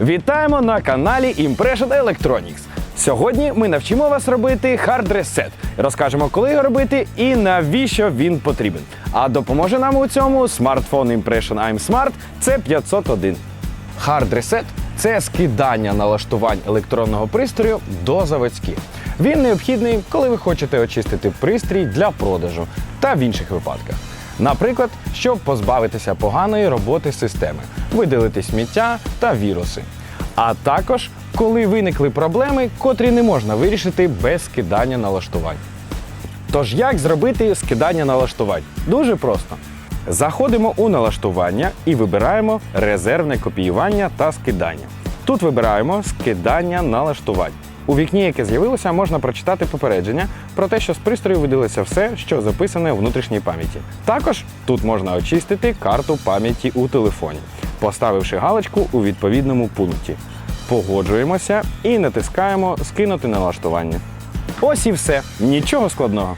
Вітаємо на каналі Impression Electronics. Сьогодні ми навчимо вас робити Reset. Розкажемо, коли його робити і навіщо він потрібен. А допоможе нам у цьому смартфон Impression I'm Smart C501. Hard Reset – це скидання налаштувань електронного пристрою до заводських. Він необхідний, коли ви хочете очистити пристрій для продажу та в інших випадках. Наприклад, щоб позбавитися поганої роботи системи, видалити сміття та віруси. А також, коли виникли проблеми, котрі не можна вирішити без скидання налаштувань. Тож як зробити скидання налаштувань? Дуже просто. Заходимо у налаштування і вибираємо резервне копіювання та скидання. Тут вибираємо скидання налаштувань. У вікні, яке з'явилося, можна прочитати попередження про те, що з пристрою видалося все, що записане у внутрішній пам'яті. Також тут можна очистити карту пам'яті у телефоні, поставивши галочку у відповідному пункті. Погоджуємося і натискаємо Скинути налаштування. Ось і все. Нічого складного.